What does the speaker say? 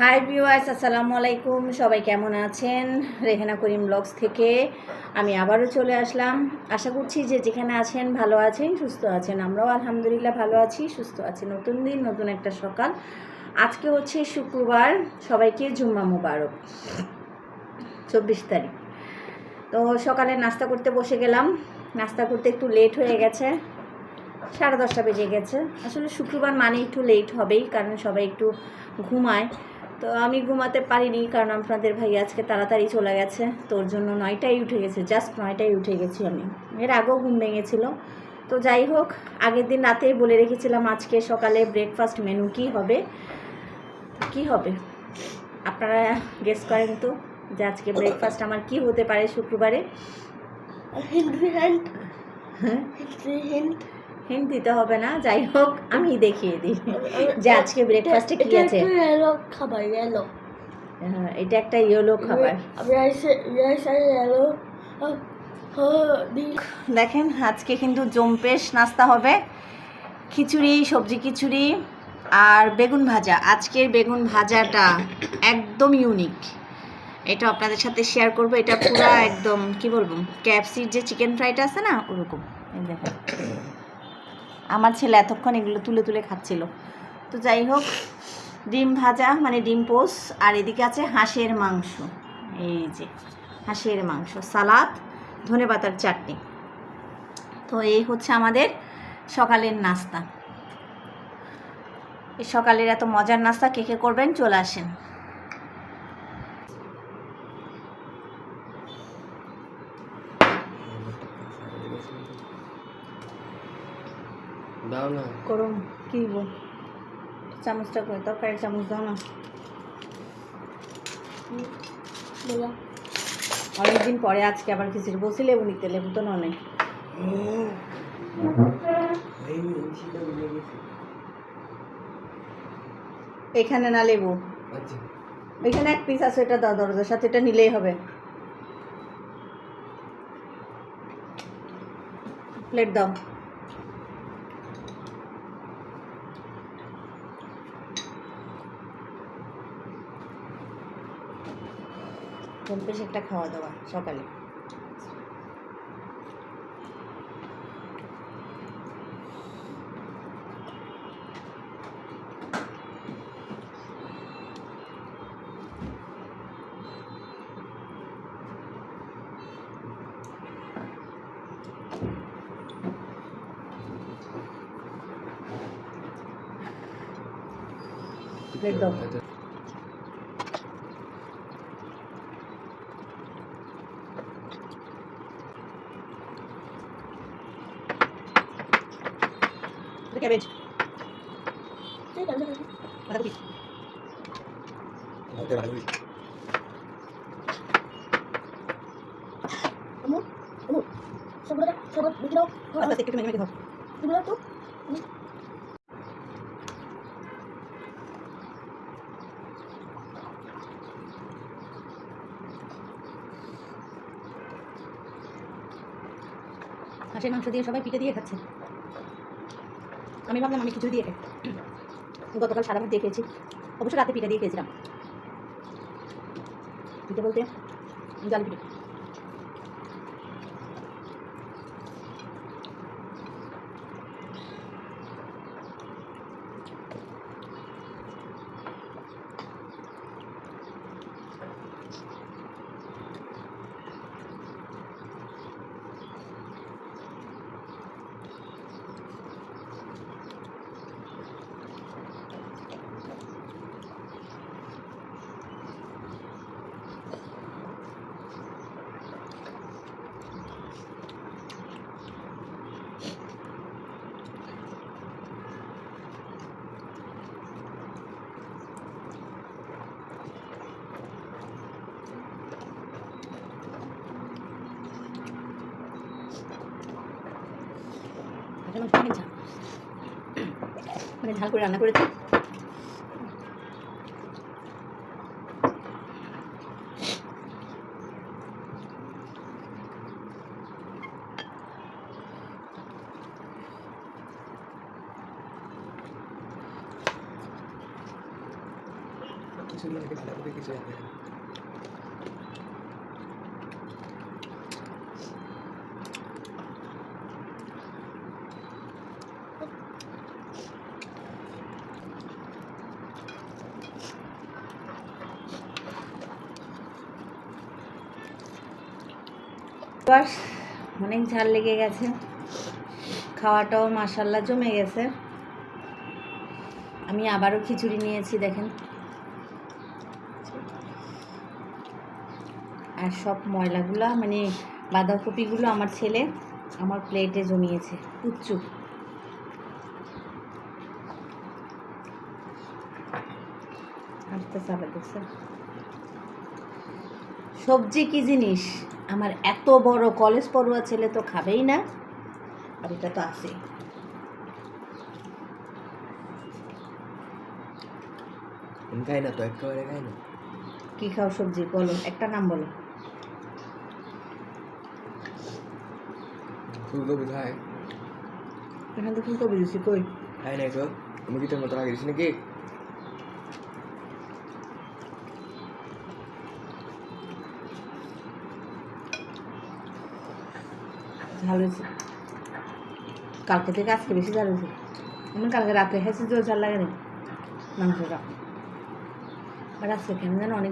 Hi viewers আসসালামু আলাইকুম। সবাই কেমন আছেন? রেহানা করিম ব্লগস থেকে আমি আবারও চলে আসলাম। আশা করছি যে যেখানে আছেন ভালো আছেন, সুস্থ আছেন। আমরাও আলহামদুলিল্লাহ ভালো আছি, সুস্থ আছি। নতুন দিন, নতুন একটা সকাল। আজকে হচ্ছে শুক্রবার, সবাইকে জুম্মা মুবারক, চব্বিশ তারিখ। তো সকালে নাস্তা করতে বসে গেলাম। নাস্তা করতে একটু লেট হয়ে গেছে। সাড়ে দশটা বেজে গেছে। আসলে শুক্রবার মানে একটু লেট হবেই, কারণ সবাই একটু ঘুমায়। তো আমি ঘুমাতে পারিনি কারণ আপনাদের ভাই আজকে তাড়াতাড়ি চলে গেছে। তোর জন্য নয়টাই উঠে গেছে জাস্ট নয়টাই উঠে গেছি আমি। এর আগেও ঘুম ভেঙেছিল। তো যাই হোক আগের দিন রাতেই বলে রেখেছিলাম আজকে সকালে ব্রেকফাস্ট মেনু কি হবে? কি হবে? আপনারা গেস করেন তো যে আজকে ব্রেকফাস্ট আমার কি হতে পারে শুক্রবারে? হ্যাঁ? হিন্ট দিতে হবে না যাই হোক আমি দেখিয়ে দিই। যে আজকে ব্রেকফাস্টে কি আছে? ইয়েলো খাবার ইয়েলো হ্যাঁ, এটা একটা ইয়েলো খাবার। রাইস রাইস আর ইয়েলো দেখেন আজকে কিন্তু জম্পেশ নাস্তা হবে। খিচুড়ি সবজি খিচুড়ি আর বেগুন ভাজা। আজকের বেগুন ভাজাটা একদম ইউনিক এটা আপনাদের সাথে শেয়ার করব। এটা পুরো একদম কি বলব ক্যাপসির যে চিকেন ফ্রাইটা আছে না ওরকম। দেখেন। আমার ছেলে এতক্ষণ এগুলো তুলে তুলে খাচ্ছিল। তো যাই হোক, ডিম ভাজা মানে ডিম পোস, আর এদিকে আছে হাঁসের মাংস। এই যে, হাঁসের মাংস, সালাদ, ধনে পাতার চাটনি। তো এই হচ্ছে আমাদের সকালের নাস্তা। এই সকালের এত মজার নাস্তা কে কে করবেন? চলে আসেন। দাও না। করুন কি বল? চামচটা করে তরকারি চামচ দাও না। বলো। অনেকদিন পরে আজকে আবার খিচুড়ি। বসি লেবু নিতে লেবু তো নয় এখানে না লেবু? আচ্ছা। এখানে এক পিস আছে এটা দাও দরজার সাথে এটা নিলেই হবে। প্লেট দাও। বেশ একটা খাওয়া দাওয়া সকালে। প্লেট দাও। ক্যাবেজ বাঁধাকপি আমু আমু সবগুলো সব দেখি নাও আস্তে আস্তে একটু মেখে মেখে দাও তুমি তো হাঁসের মাংস দিয়ে সবাই পিঠে দিয়ে খাচ্ছে। আমি ভাবলাম আমি কিছু দিয়ে গতকাল সারা ভাত দিয়ে খেয়েছি। অবশ্য রাতে পিঠে দিয়ে খেয়েছিলাম। পিঠে বলতে জাল পিঠে। হাঁসের মাংস অনেক ঝাল মানে ঝাল করে রান্না করেছি। খিচুড়ি আগে ভালো এবার অনেক ঝাল লেগে গেছে। খাওয়াটাও মাসাল্লা জমে গেছে। আমি আবারও খিচুড়ি নিয়েছি, দেখেন। আর সব ময়লাগুলো মানে বাঁধাকপিগুলো আমার ছেলে আমার প্লেটে জমিয়েছে দেখছেন। সবজি কি জিনিস? আমার এত বড় কলেজ পড়ুয়া ছেলে তো খাবেই না। আর এটা তো আছে। খাই না তো একেবারে খাই না? কি খাও সবজি? বলো একটা নাম বলো। ফুলকপি খাই। এখান থেকে ফুলকপি দিছি কই? খাই নাই তো। আমি কি তোর মতো আগে দিছি নাকি? ঝাল কালকে থেকে আজকে বেশি ঝাল হয়েছে। আমি কালকে রাতে খাইছি, জোর ঝাল লাগে না মাংসটা। আজকে কেন যেন অনেক